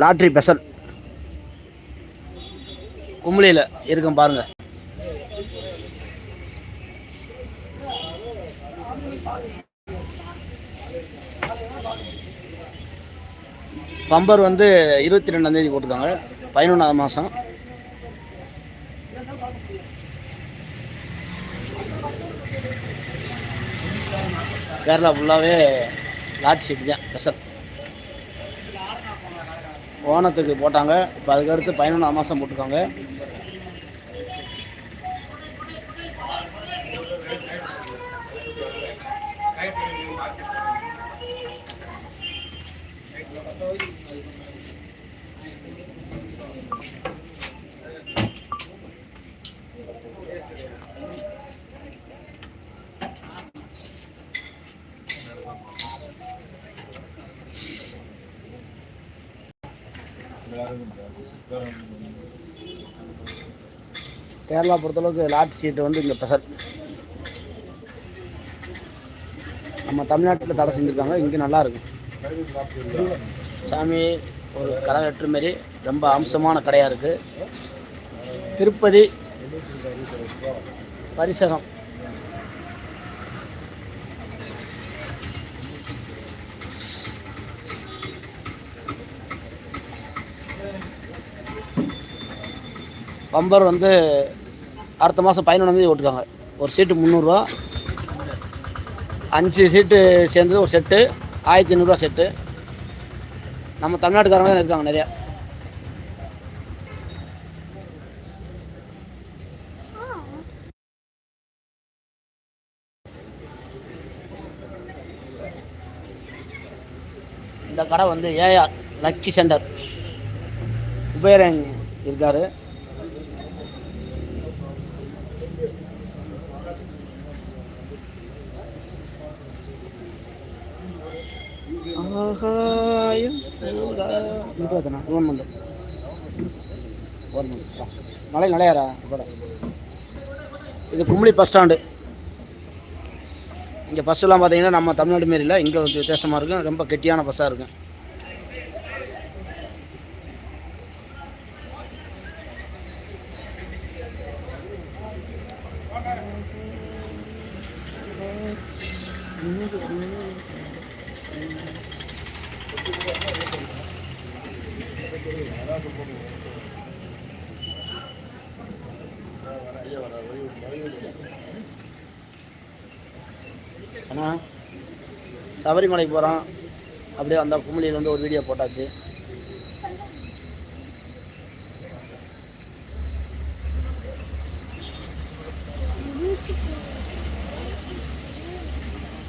Lottery Bessel. கும்பலியில் இருக்கும் பாருங்க. Bumper வந்து இருபத்தி ரெண்டாந்தேதி போட்டிருக்காங்க. பதினொன்றாவது மாதம் கேரளா ஃபுல்லாகவே லாட்ரி ஷீட் தான் ஸ்பெஷல் ஓணத்துக்கு போட்டாங்க. இப்போ அதுக்கடுத்து பதினொன்றாம் மாதம் போட்டிருக்காங்க. கேரளா பொறுத்தளவுக்கு லாட் சீட்டு வந்து இங்கே ஸ்பெஷல் நம்ம தமிழ்நாட்டில் தடை செஞ்சுருக்காங்க இங்கே நல்லா இருக்கும். சாமி ஒரு கடை வெற்று மாரி ரொம்ப அம்சமான கடையாக இருக்குது திருப்பதி பரிசகம். பம்பர் வந்து அடுத்த மாதம் பதினொன்றாந்தேதி ஓட்டுருக்காங்க. ஒரு சீட்டு முந்நூறுரூவா அஞ்சு சீட்டு சேர்ந்தது ஒரு செட்டு ஆயிரத்தி ஐநூறுரூவா செட்டு நம்ம தமிழ்நாட்டுக்காரங்க தான் இருக்காங்க நிறையா. இந்த கடை வந்து ஏஆர் லக்கி சென்டர் குபேரன் இருக்காரு. ஆகாயம் கவர்மெண்ட் கவர்மெண்ட் மலை நிலையாரா கூட இது கும்பளி பஸ் ஸ்டாண்டு. இங்கே பஸ்ஸெல்லாம் பார்த்தீங்கன்னா நம்ம தமிழ்நாடு மாரி இல்லை. இங்கே வந்து வித்தியாசமாக இருக்கும். ரொம்ப கெட்டியான பஸ்ஸாக இருக்கும். அண்ணா சபரிமலை போகிறோம் அப்படியே வந்தால் கும்பலியில் வந்து ஒரு வீடியோ போட்டாச்சு.